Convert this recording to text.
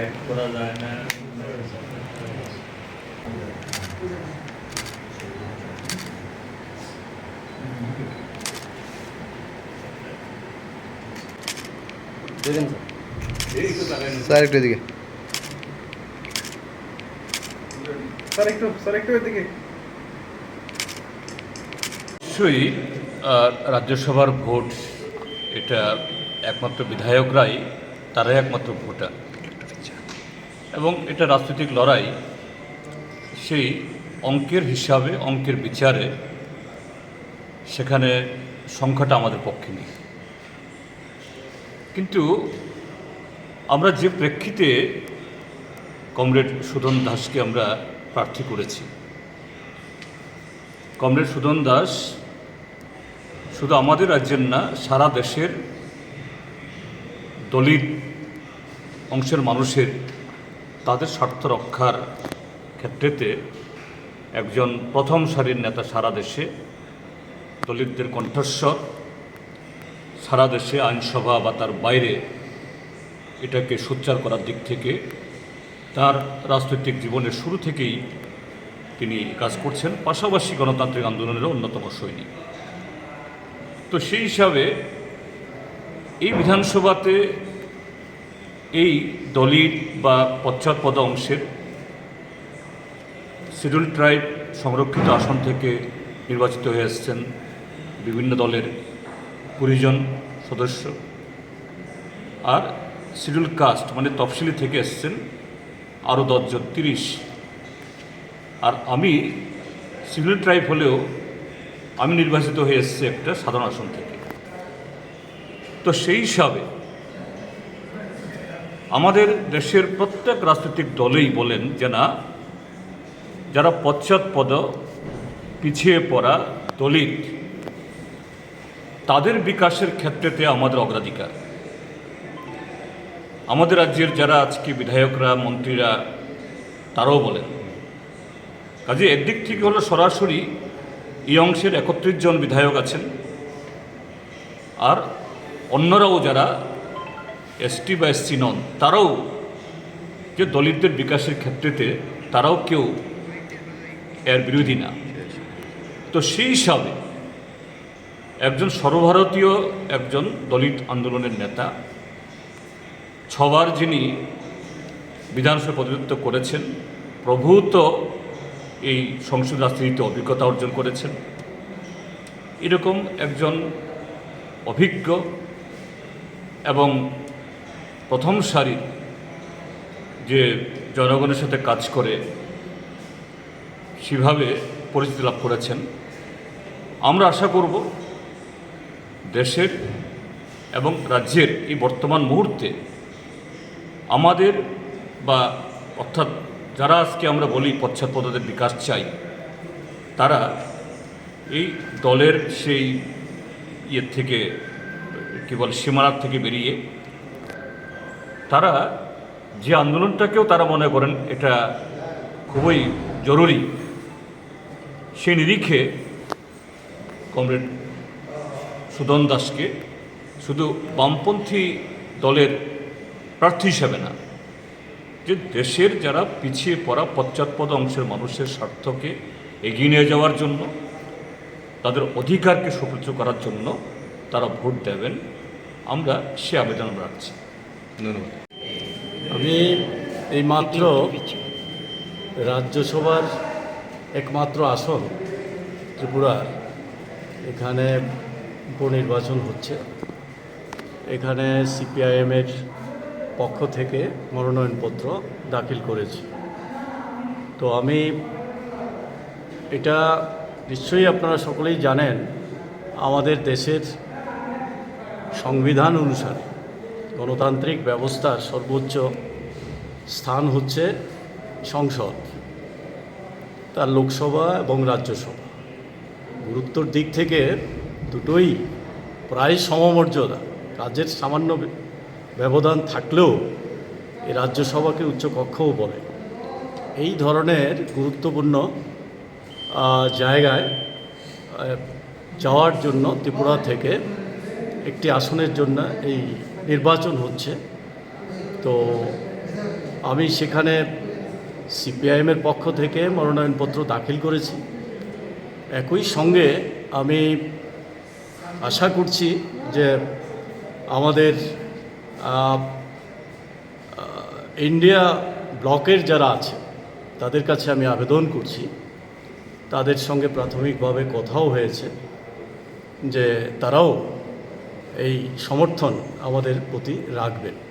Hide করা যায় না দেখেন স্যার একটু এদিকে। স্যার একটু স্যার একটু এদিকে। নিশ্চয়ই আহ, রাজ্যসভার ভোট এটা একমাত্র বিধায়করাই তারাই একমাত্র ভোটার। এবং এটা রাজনৈতিক লড়াই, সেই অঙ্কের হিসাবে, অঙ্কের বিচারে সেখানে সংখ্যাটা আমাদের পক্ষে নেই। কিন্তু আমরা যে প্রেক্ষিতে কমরেড সুদন দাসকে আমরা প্রার্থী করেছি, কমরেড সুদন দাস শুধু আমাদের রাজ্যের না, সারা দেশের দলিত অংশের মানুষের তাদের স্বার্থ রক্ষার ক্ষেত্রেতে একজন প্রথম সারির নেতা সারা দেশে, দলিতদের কণ্ঠস্বর, সারা দেশে আইনসভা বা তার বাইরে এটাকে সোচ্চার করার দিক থেকে তার রাজনৈতিক জীবনের শুরু থেকেই তিনি কাজ করছেন। পাশাপাশি গণতান্ত্রিক আন্দোলনের অন্যতম সৈনিক তো সেই হিসাবে এই বিধানসভাতে এই দলিত বা পশ্চাৎপদ অংশের শিডিউল ট্রাইব সংরক্ষিত আসন থেকে নির্বাচিত হয়ে এসছেন বিভিন্ন দলের কুড়িজন সদস্য। আর শিডিউল কাস্ট মানে তফসিলি থেকে এসছেন আরও দশজন, তিরিশ। আর আমি সিভিল ট্রাইব হলেও আমি নির্বাচিত হয়ে এসেছি একটা সাধারণ আসন থেকে। তো সেই হিসাবে আমাদের দেশের প্রত্যেক রাজনৈতিক দলেই বলেন যে না, যারা পশ্চাৎপদ পিছিয়ে পড়া দলিত, তাদের বিকাশের ক্ষেত্রেতে আমাদের অগ্রাধিকার। আমাদের রাজ্যের যারা আজকে বিধায়করা, মন্ত্রীরা, তারাও বলেন। কাজে একদিক থেকে হলো সরাসরি এই অংশের একত্রিশ জন বিধায়ক আছেন, আর অন্যরাও যারা এসটি বা এসসি নন, তারাও যে দলিতদের বিকাশের ক্ষেত্রেতে তারাও কেউ এর বিরোধী না। তো সেই হিসাবে একজন সর্বভারতীয়, একজন দলিত আন্দোলনের নেতা, ছবার যিনি বিধানসভা প্রতিনিধিত্ব করেছেন, প্রভূত এই সংসদ রাজনীতিতে অভিজ্ঞতা অর্জন করেছেন। এরকম একজন অভিজ্ঞ এবং প্রথম সারির যে জনগণের সাথে কাজ করে সেভাবে পরিচিতি লাভ করেছেন। আমরা আশা করব দেশের এবং রাজ্যের এই বর্তমান মুহূর্তে আমাদের বা অর্থাৎ যারা আজকে আমরা বলি পশ্চাৎপদদের বিকাশ চাই, তারা এই দলের সেই ইয়ের থেকে, কী বলে, সীমানার থেকে বেরিয়ে তারা যে আন্দোলনটাকেও তারা মনে করেন এটা খুবই জরুরি, সেই নিরিখে কমরেড সুদন দাসকে শুধু বামপন্থী দলের প্রার্থী হিসাবে না, যে দেশের যারা পিছিয়ে পড়া পশ্চাৎপদ অংশের মানুষের স্বার্থকে এগিয়ে নিয়ে যাওয়ার জন্য, তাদের অধিকারকে সুপ্রচ করার জন্য তারা ভোট দেবেন, আমরা সে আবেদন রাখছি। ধন্যবাদ আমি এইমাত্র রাজ্যসভার একমাত্র আসন, ত্রিপুরার, এখানে উপনির্বাচন হচ্ছে। এখানে সিপিআইএমের পক্ষ থেকে মনোনয়নপত্র দাখিল করেছি। তো আমি এটা নিশ্চয়ই আপনারা সকলেই জানেন, আমাদের দেশের সংবিধান অনুসারে গণতান্ত্রিক ব্যবস্থার সর্বোচ্চ স্থান হচ্ছে সংসদ, তার লোকসভা এবং রাজ্যসভা। গুরুত্বর দিক থেকে দুটোই প্রায় সমমর্যাদা। রাজ্যের সামান্য ব্যবধান থাকলেও এই রাজ্যসভাকে উচ্চকক্ষও বলে। এই ধরনের গুরুত্বপূর্ণ জায়গায় যাওয়ার জন্য ত্রিপুরা থেকে একটি আসনের জন্য এই নির্বাচন হচ্ছে। তো আমি সেখানে সিপিআইএমের পক্ষ থেকে মনোনয়নপত্র দাখিল করেছি। একই সঙ্গে আমি আশা করছি যে আমাদের ইন্ডিয়া ব্লকের যারা আছে, তাদের কাছে আমি আবেদন করছি। তাদের সঙ্গে প্রাথমিকভাবে কথাও হয়েছে যে তারাও এই সমর্থন আমাদের প্রতি রাখবেন।